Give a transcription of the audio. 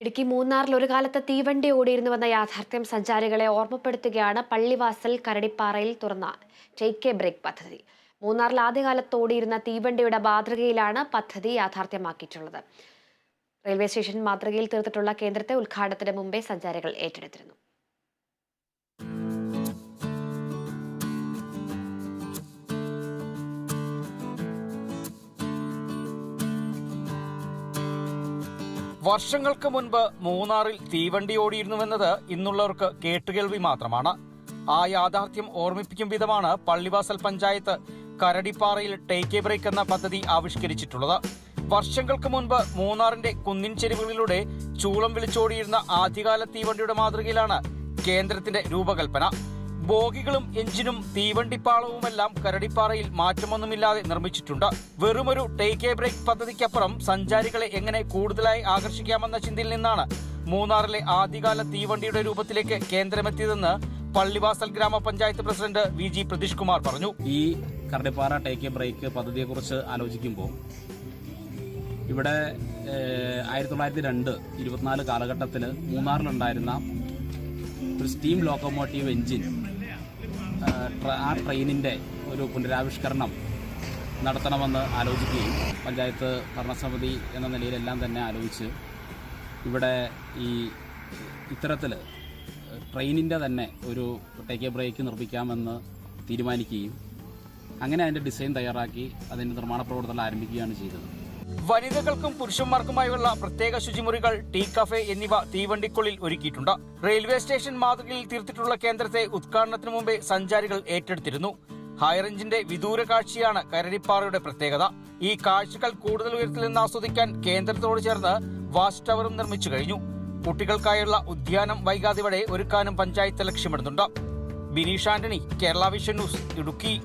ഇടുക്കി മൂന്നാറിൽ ഒരു കാലത്ത് തീവണ്ടി ഓടിയിരുന്നു വന്ന യാഥാർത്ഥ്യം സഞ്ചാരികളെ ഓർമ്മപ്പെടുത്തുകയാണ് പള്ളിവാസൽ കരടിപ്പാറയിൽ തുറന്ന ടേക്ക് എ ബ്രേക്ക് പദ്ധതി. മൂന്നാറിൽ ആദ്യകാലത്ത് ഓടിയിരുന്ന തീവണ്ടിയുടെ മാതൃകയിലാണ് പദ്ധതി യാഥാർത്ഥ്യമാക്കിയിട്ടുള്ളത്. റെയിൽവേ സ്റ്റേഷൻ മാതൃകയിൽ തീർത്തിട്ടുള്ള കേന്ദ്രത്തെ ഉദ്ഘാടനത്തിന് മുമ്പേ സഞ്ചാരികൾ ഏറ്റെടുത്തിരുന്നു. വർഷങ്ങൾക്ക് മുൻപ് മൂന്നാറിൽ തീവണ്ടി ഓടിയിരുന്നുവെന്നത് ഇന്നുള്ളവർക്ക് കേട്ടുകേൾവി മാത്രമാണ്. ആ യാഥാർത്ഥ്യം ഓർമ്മിപ്പിക്കും വിധമാണ് പള്ളിവാസൽ പഞ്ചായത്ത് കരടിപ്പാറയിൽ ടേക്ക് എ ബ്രേക്ക് എന്ന പദ്ധതി ആവിഷ്കരിച്ചിട്ടുള്ളത്. വർഷങ്ങൾക്ക് മുൻപ് മൂന്നാറിന്റെ കുന്നിൻ ചെരുവുകളിലൂടെ ചൂളം വിളിച്ചോടിയിരുന്ന ആദ്യകാല തീവണ്ടിയുടെ മാതൃകയിലാണ് കേന്ദ്രത്തിന്റെ രൂപകൽപ്പന. ബോഗികളും എഞ്ചിനും തീവണ്ടിപ്പാളവുമെല്ലാം കരടിപ്പാറയിൽ മാറ്റമൊന്നുമില്ലാതെ നിർമ്മിച്ചിട്ടുണ്ട്. വെറുമൊരു ടേക്ക് എ ബ്രേക്ക് പദ്ധതിക്കപ്പുറം സഞ്ചാരികളെ എങ്ങനെ കൂടുതലായി ആകർഷിക്കാമെന്ന ചിന്തയിൽ നിന്നാണ് മൂന്നാറിലെ ആദ്യകാല തീവണ്ടിയുടെ രൂപത്തിലേക്ക് കേന്ദ്രമെത്തിയതെന്ന് Pallivasal grama panchayat president V G Pratheesh Kumar പറഞ്ഞു. ഈ കരടിപ്പാറ ടേക്ക് എ ബ്രേക്ക് പദ്ധതിയെക്കുറിച്ച് ആലോചിക്കുമ്പോൾ ഇവിടെ ആയിരത്തി തൊള്ളായിരത്തി രണ്ട് ഇരുപത്തിനാല് കാലഘട്ടത്തിൽ മൂന്നാറിലുണ്ടായിരുന്ന ഒരു സ്റ്റീം ലോക്കോമോട്ടീവ് എഞ്ചിൻ ആ ട്രെയിനിന്റെ ഒരു പുനരാവിഷ്കരണം നടത്തണമെന്ന് ആലോചിക്കുകയും പഞ്ചായത്ത് ഭരണസമിതി എന്ന നിലയിലെല്ലാം തന്നെ ആലോചിച്ച് ഇവിടെ ഈ ഇത്തരത്തിൽ ട്രെയിനിന്റെ തന്നെ ഒരു ടേക്ക് എ ബ്രേക്ക് നിർമ്മിക്കാമെന്ന് തീരുമാനിക്കുകയും അങ്ങനെ അതിന്റെ ഡിസൈൻ തയ്യാറാക്കി അതിന്റെ നിർമ്മാണ പ്രവർത്തനം ആരംഭിക്കുകയാണ് ചെയ്തത്. വനിതകൾക്കും പുരുഷന്മാർക്കുമായുള്ള പ്രത്യേക ശുചിമുറികൾ ടീ കഫേ എന്നിവ തീവണ്ടിക്കുള്ളിൽ ഒരുക്കിയിട്ടുണ്ട്. റെയിൽവേ സ്റ്റേഷൻ മാതൃകയിൽ തീർത്തിട്ടുള്ള കേന്ദ്രത്തെ ഉദ്ഘാടനത്തിന് മുമ്പേ സഞ്ചാരികൾ ഏറ്റെടുത്തിരുന്നു. ഹൈറേഞ്ചിന്റെ വിദൂര കാഴ്ചയാണ് കരടിപ്പാറയുടെ പ്രത്യേകത. ഈ കാഴ്ചകൾ കൂടുതൽ ഉയരത്തിൽ നിന്ന് ആസ്വദിക്കാൻ കേന്ദ്രത്തോട് ചേർന്ന് വാച്ച് ടവറും നിർമ്മിച്ചു കഴിഞ്ഞു. കുട്ടികൾക്കായുള്ള ഉദ്യാനം വൈകാതെ വരെ ഒരുക്കാനും panchayat ലക്ഷ്യമിടുന്നുണ്ട്. Bineesh Antony Kerala vision news Idukki.